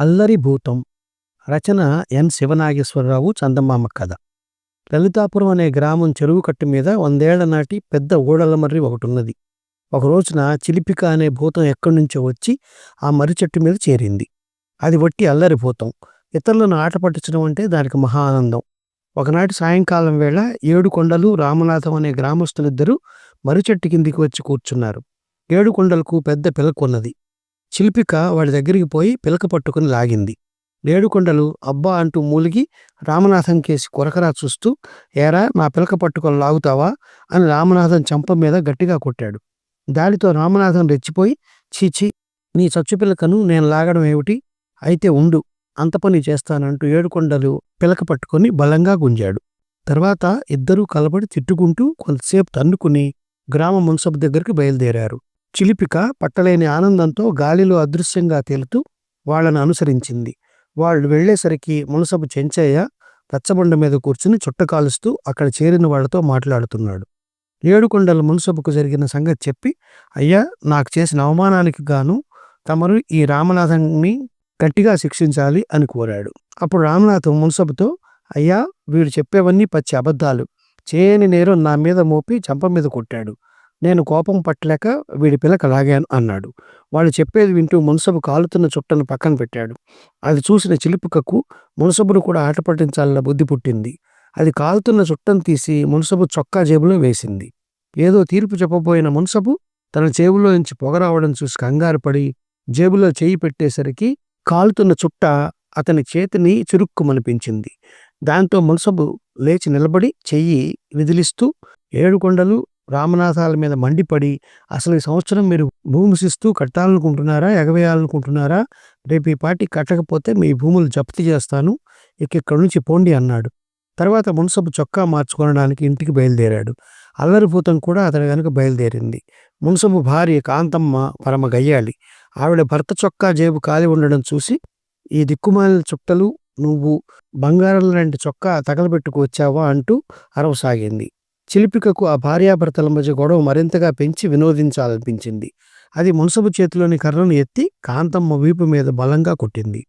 అల్లరి భూతం రచన ఎన్. శివనాగేశ్వరరావు చందమామ కథ. లలితాపురం అనే గ్రామం చెరువు కట్టు మీద వందేళ్ళ నాటి పెద్ద ఊడలమర్రి ఒకటున్నది. ఒకరోజున చిలిపిక అనే భూతం ఎక్కడి నుంచో వచ్చి ఆ మర్రి చెట్టు మీద చేరింది. అది వట్టి అల్లరి భూతం ఇతరులను ఆట పట్టించడం అంటే దానికి మహా ఆనందం. ఒకనాటి సాయంకాలం వేళ ఏడు కొండలు రామనాథం అనే గ్రామస్తులిద్దరూ మర్రి చెట్టు కిందికి వచ్చి కూర్చున్నారు. ఏడు కొండలకు పెద్ద పిలకొన్నది. చిలిపిక వాడి దగ్గరికి పోయి పిలక పట్టుకుని లాగింది. ఏడుకొండలు అబ్బా అంటూ మూలిగి రామనాథం కేసి కొరకరా చూస్తూ ఏరా నా పిలక పట్టుకొని లాగుతావా? అని రామనాథం చంప మీద గట్టిగా కొట్టాడు. దాడితో రామనాథం రెచ్చిపోయి చీచి నీ చచ్చు పిలకను నేను లాగడం ఏమిటి? అయితే ఉండు అంత పని చేస్తానంటూ ఏడుకొండలు పిలక పట్టుకొని బలంగా గుంజాడు. తర్వాత ఇద్దరూ కలబడి తిట్టుకుంటూ కొంతసేపు తన్నుకుని గ్రామ మున్సబ్ దగ్గరికి బయలుదేరారు. చిలిపిక పట్టలేని ఆనందంతో గాలిలో అదృశ్యంగా తేలుతూ వాళ్ళను అనుసరించింది. వాళ్ళు వెళ్ళేసరికి మునసబు చెంచయ్య రచ్చబండ మీద కూర్చుని చుట్ట కాలుస్తూ అక్కడ చేరిన వాళ్ళతో మాట్లాడుతున్నాడు. ఏడుకొండల మునసబుకు జరిగిన సంగతి చెప్పి అయ్యా నాకు చేసిన అవమానానికి గాను తమరు ఈ రామనాథన్ని గట్టిగా శిక్షించాలి అని కోరాడు. అప్పుడు రామనాథం మునసబుతో అయ్యా వీడు చెప్పేవన్నీ పచ్చి అబద్ధాలు. చేయని నేరం నా మీద మోపి చంప మీద కొట్టాడు. నేను కోపం పట్టలేక వీడి పిలక లాగాను అన్నాడు. వాళ్ళు చెప్పేది వింటూ మునసబు కాలుతున్న చుట్టను పక్కన పెట్టాడు. అది చూసిన చిలుపుకకు మునసబును కూడా ఆట పట్టించాలన్న బుద్ధి పుట్టింది. అది కాలుతున్న చుట్టను తీసి మునసబు చొక్కా జేబులో వేసింది. ఏదో తీర్పు చెప్పబోయిన మునసబు తన జేబులో నుంచి పొగ రావడం చూసి కంగారు పడి జేబులో చేయి పెట్టేసరికి కాలుతున్న చుట్ట అతని చేతిని చురుక్కుమనిపించింది. దాంతో మునసబు లేచి నిలబడి చెయ్యి విదిలిస్తూ ఏడుకొండలు రామనాథాల మీద మండిపడి అసలు ఈ సంవత్సరం మీరు భూమి శిస్తూ కట్టాలనుకుంటున్నారా ఎగవేయాలనుకుంటున్నారా? రేపు ఈ పాటి కట్టకపోతే మీ భూములు జప్తు చేస్తాను ఇక ఇక్కడి నుంచి పోండి అన్నాడు. తర్వాత మున్సబు చొక్కా మార్చుకోవడానికి ఇంటికి బయలుదేరాడు. అల్లరిభూతం కూడా అతని వెనుక బయలుదేరింది. మున్సబు భార్య కాంతమ్మ పరమ గయ్యాలి ఆవిడ భర్త చొక్కా జేబు ఖాళీ ఉండడం చూసి ఈ దిక్కుమాలిన చుట్టలు నువ్వు బంగారం లాంటి చొక్కా తగలబెట్టుకు వచ్చావా? అంటూ అరవసాగింది. చిలిపికకు ఆ భార్యాభర్తల మధ్య గొడవ మరింతగా పెంచి వినోదించాలనిపించింది. అది మున్సబు చేతిలోని కర్రను ఎత్తి కాంతమ్మ వీపు మీద బలంగా కొట్టింది.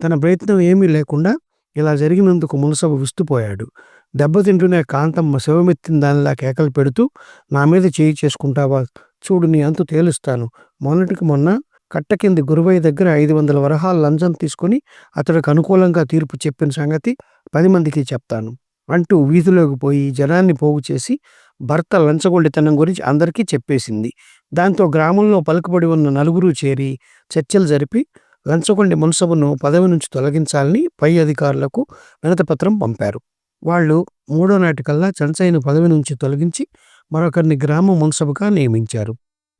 తన ప్రయత్నం ఏమీ లేకుండా ఇలా జరిగినందుకు మునసబు విస్తుపోయాడు. దెబ్బతింటూనే కాంతమ్మ శివమెత్తిన దానిలా కేకలు పెడుతూ నా మీద చేయి చేసుకుంటావా? చూడు నీ అంతు తేలుస్తాను. మొన్నటికి మొన్న కట్ట కింది గురువయ్య దగ్గర ఐదు వందల వరహాల లంచం తీసుకుని అతడికి అనుకూలంగా తీర్పు చెప్పిన సంగతి పది మందికి చెప్తాను. అంటూ వీధిలోకి పోయి జనాన్ని పోగు చేసి భర్త లంచగొండితనం గురించి అందరికీ చెప్పేసింది. దాంతో గ్రామంలో పలుకుబడి ఉన్న నలుగురు చేరి చర్చలు జరిపి లంచగొండి మున్సబును పదవి నుంచి తొలగించాలని పై అధికారులకు వినతపత్రం పంపారు. వాళ్ళు మూడో నాటికల్లా చంచయ్యను పదవి నుంచి తొలగించి మరొకరిని గ్రామ మున్సబుగా నియమించారు.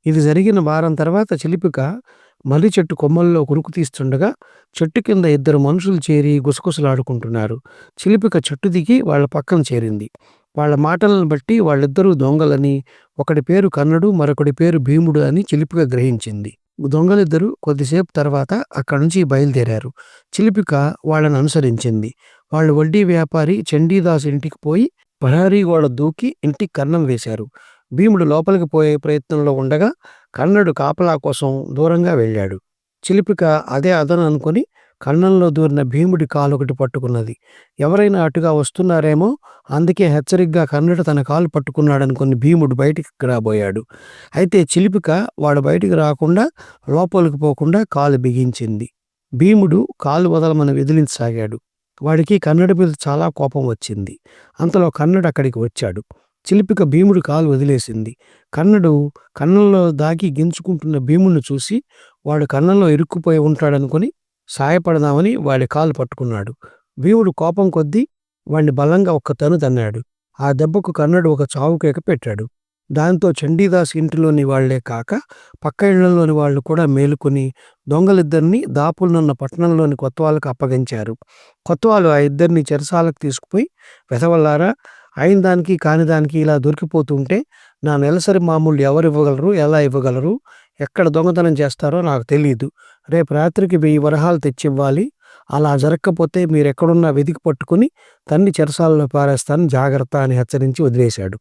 ఇది జరిగిన వారం తర్వాత చిలిపిక మర్రి చెట్టు కొమ్మల్లో కురుకు తీస్తుండగా చెట్టు కింద ఇద్దరు మనుషులు చేరి గుసగుసలాడుకుంటున్నారు. చిలిపిక చెట్టు దిగి వాళ్ళ పక్కన చేరింది. వాళ్ళ మాటలను బట్టి వాళ్ళిద్దరూ దొంగలని ఒకటి పేరు కన్నడు మరొకటి పేరు భీముడు అని చిలిపిక గ్రహించింది. దొంగలిద్దరూ కొద్దిసేపు తర్వాత అక్కడి నుంచి బయలుదేరారు. చిలిపిక వాళ్ళని అనుసరించింది. వాళ్ళు వడ్డీ వ్యాపారి చండీదాస్ ఇంటికి పోయి ప్రహరీ గోడ దూకి ఇంటికి కన్నం వేశారు. భీముడు లోపలికి పోయే ప్రయత్నంలో ఉండగా కన్నడు కాపలా కోసం దూరంగా వెళ్ళాడు. చిలిపిక అదే అదను అనుకుని కన్నంలో దూరిన భీముడి కాలు ఒకటి పట్టుకున్నది. ఎవరైనా అటుగా వస్తున్నారేమో అందుకే హెచ్చరికగా కన్నడు తన కాలు పట్టుకున్నాడనుకుని భీముడు బయటికి రాబోయాడు. అయితే చిలిపిక వాడు బయటికి రాకుండా లోపలికి పోకుండా కాలు బిగించింది. భీముడు కాలు వదలమని విదిలించసాగాడు. వాడికి కన్నడ మీద చాలా కోపం వచ్చింది. అంతలో కన్నడు అక్కడికి వచ్చాడు. చిలిపిక భీముడు కాలు వదిలేసింది. కన్నడు కన్నంలో దాగి గెంచుకుంటున్న భీముడిని చూసి వాడు కన్నంలో ఇరుక్కుపోయి ఉంటాడనుకుని సాయపడదామని వాడి కాలు పట్టుకున్నాడు. భీముడు కోపం కొద్దీ వాడిని బలంగా ఒక్క తను తన్నాడు. ఆ దెబ్బకు కన్నడు ఒక చావు కేక పెట్టాడు. దాంతో చండీదాస్ ఇంటిలోని వాళ్ళే కాక పక్క ఇళ్ళలోని వాళ్ళు కూడా మేలుకొని దొంగలిద్దరిని దాపులనున్న పట్టణంలోని కొత్తవాళ్ళకు అప్పగించారు. కొత్తవాళ్ళు ఆ ఇద్దరిని చెరసాలకు తీసుకుపోయి వెతవల్లారా అయిన దానికి కాని దానికి ఇలా దొరికిపోతుంటే నా నెలసరి మామూలు ఎవరు ఇవ్వగలరు ఎలా ఇవ్వగలరు ఎక్కడ దొంగతనం చేస్తారో నాకు తెలియదు రేపు రాత్రికి వెయ్యి వరహాలు తెచ్చివ్వాలి. అలా జరగకపోతే మీరు ఎక్కడున్నా వెతికి పట్టుకుని తన్ని చెరసాలలో పారేస్తాను జాగ్రత్త అని హెచ్చరించి వదిలేశాడు.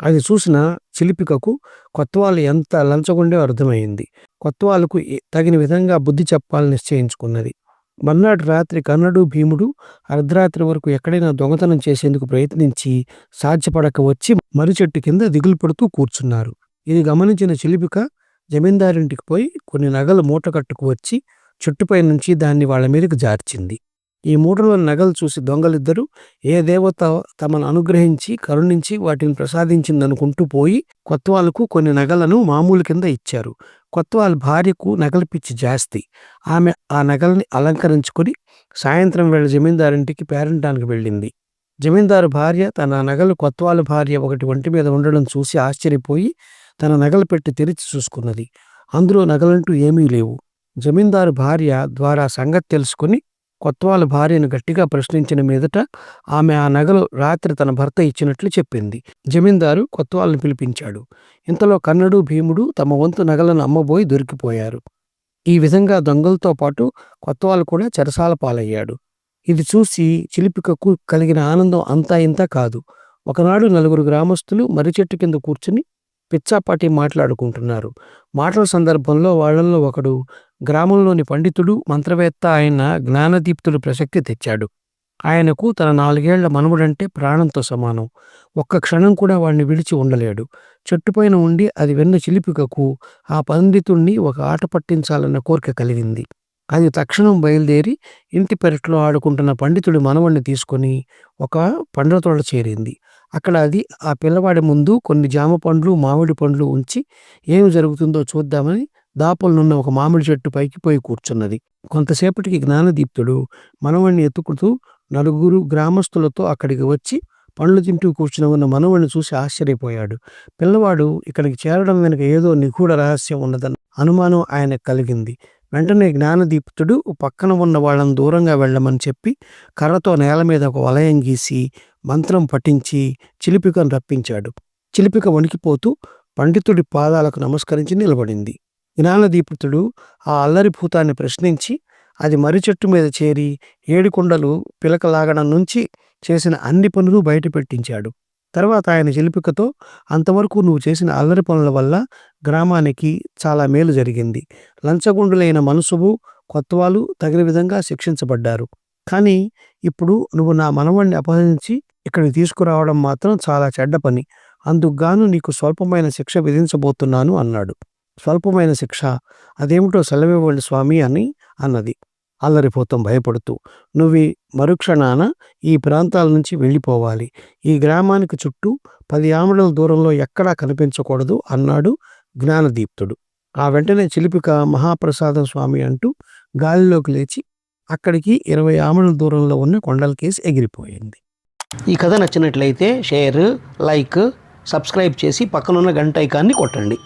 అది చూసిన చిలిపికకు కొత్తవాళ్ళు ఎంత లంచగుండో అర్థమైంది. కొత్తవాళ్ళకు తగిన విధంగా బుద్ధి చెప్పాలని నిశ్చయించుకున్నది. మర్నాడు రాత్రి కర్ణుడు భీముడు అర్ధరాత్రి వరకు ఎక్కడైనా దొంగతనం చేసేందుకు ప్రయత్నించి సాధ్యపడక వచ్చి మర్రి చెట్టు కింద దిగులు పడుతూ కూర్చున్నారు. ఇది గమనించిన చిలిపిక జమీందారింటికి పోయి కొన్ని నగలు మూట కట్టుకు వచ్చి చెట్టుపై నుంచి దాన్ని వాళ్ళ మీదకి జార్చింది. ఈ మూటలో నగలు చూసి దొంగలిద్దరూ ఏ దేవత తమను అనుగ్రహించి కరుణించి వాటిని ప్రసాదించిందనుకుంటూ పోయి కొత్తవాళ్ళకు కొన్ని నగలను మామూలు కింద ఇచ్చారు. కొత్తవాళ్ళ భార్యకు నగలు పిచ్చి జాస్తి. ఆమె ఆ నగల్ని అలంకరించుకొని సాయంత్రం వేళ జమీందారింటికి పేరంటానికి వెళ్ళింది. జమీందారు భార్య తన నగలు కొత్తవాళ్ళ భార్య ఒకటి ఒంటి మీద ఉండడం చూసి ఆశ్చర్యపోయి తన నగలు పెట్టి తెరిచి చూసుకున్నది. అందులో నగలంటూ ఏమీ లేవు. జమీందారు భార్య ద్వారా సంగతి తెలుసుకుని కొత్తవాళ్ళ భార్యను గట్టిగా ప్రశ్నించిన మీదట ఆమె ఆ నగలు రాత్రి తన భర్త ఇచ్చినట్లు చెప్పింది. జమీందారు కొత్తవాళ్ళని పిలిపించాడు. ఇంతలో కన్నడు భీముడు తమ వంతు నగలను అమ్మబోయి దొరికిపోయారు. ఈ విధంగా దొంగలతో పాటు కొత్తవాళ్ళు కూడా చెరసాల పాలయ్యాడు. ఇది చూసి చిలిపికకు కలిగిన ఆనందం అంతా ఇంత కాదు. ఒకనాడు నలుగురు గ్రామస్తులు మర్రి చెట్టు కింద కూర్చుని పిచ్చాపాటి మాట్లాడుకుంటున్నారు. మాటల సందర్భంలో వాళ్ళల్లో ఒకడు గ్రామంలోని పండితుడు మంత్రవేత్త అయిన జ్ఞానదీప్తులు ప్రసక్తి తెచ్చాడు. ఆయనకు తన నాలుగేళ్ళ మనముడంటే ప్రాణంతో సమానం. ఒక్క క్షణం కూడా వాడిని విడిచి ఉండలేడు. చెట్టుపైన ఉండి అది వెన్న చిలిపికకు ఆ పండితుణ్ణి ఒక ఆట పట్టించాలన్న కోరిక కలిగింది. అది తక్షణం బయలుదేరి ఇంటి పెరట్లో ఆడుకుంటున్న పండితుడి మనవణ్ణి తీసుకొని ఒక పండ్ల తోట చేరింది. అక్కడ అది ఆ పిల్లవాడి ముందు కొన్ని జామ పండ్లు మామిడి పండ్లు ఉంచి ఏమి జరుగుతుందో చూద్దామని దాపలనున్న ఒక మామిడి చెట్టు పైకి పోయి కూర్చున్నది. కొంతసేపటికి జ్ఞానదీప్తుడు మనవణ్ణి ఎత్తుకుతూ నలుగురు గ్రామస్తులతో అక్కడికి వచ్చి పండ్లు తింటూ కూర్చుని ఉన్న మనవణ్ణి చూసి ఆశ్చర్యపోయాడు. పిల్లవాడు ఇక్కడికి చేరడం వెనుక ఏదో నిగూఢ రహస్యం ఉన్నదన్న అనుమానం ఆయనకు కలిగింది. వెంటనే జ్ఞానదీప్తుడు పక్కన ఉన్న వాళ్ళని దూరంగా వెళ్ళమని చెప్పి కర్రతో నేల మీద ఒక వలయం గీసి మంత్రం పఠించి చిలిపికను రప్పించాడు. చిలిపిక వణికిపోతూ పండితుడి పాదాలకు నమస్కరించి నిలబడింది. జ్ఞానదీపుతుడు ఆ అల్లరి భూతాన్ని ప్రశ్నించి అది మర్రి చెట్టు మీద చేరి ఏడుకొండలు పిలకలాగడం నుంచి చేసిన అన్ని పనులు బయట పెట్టించాడు. తర్వాత ఆయన చిలిపికతో అంతవరకు నువ్వు చేసిన అల్లరి పనుల వల్ల గ్రామానికి చాలా మేలు జరిగింది. లంచగుండులైన మనసువు కొత్తవాళ్ళు తగిన విధంగా శిక్షించబడ్డారు. కానీ ఇప్పుడు నువ్వు నా మనవణ్ణి అపహరించి ఇక్కడికి తీసుకురావడం మాత్రం చాలా చెడ్డ పని. అందుకు గాను నీకు స్వల్పమైన శిక్ష విధించబోతున్నాను అన్నాడు. స్వల్పమైన శిక్ష అదేమిటో సెలవివ్వండి స్వామి అని అన్నది. అల్లరిపోతాం భయపడుతూ నువ్వు మరుక్షణాన ఈ ప్రాంతాల నుంచి వెళ్ళిపోవాలి. ఈ గ్రామానికి చుట్టూ పది ఆమడల దూరంలో ఎక్కడా కనిపించకూడదు అన్నాడు జ్ఞానదీప్తుడు. ఆ వెంటనే చిలిపిక మహాప్రసాదం స్వామి అంటూ గాలిలోకి లేచి అక్కడికి ఇరవై ఆమడల దూరంలో ఉన్న కొండల కేసు ఎగిరిపోయింది. ఈ కథ నచ్చినట్లయితే షేర్ లైక్ సబ్స్క్రైబ్ చేసి పక్కనున్న గంట ఐకాన్ని కొట్టండి.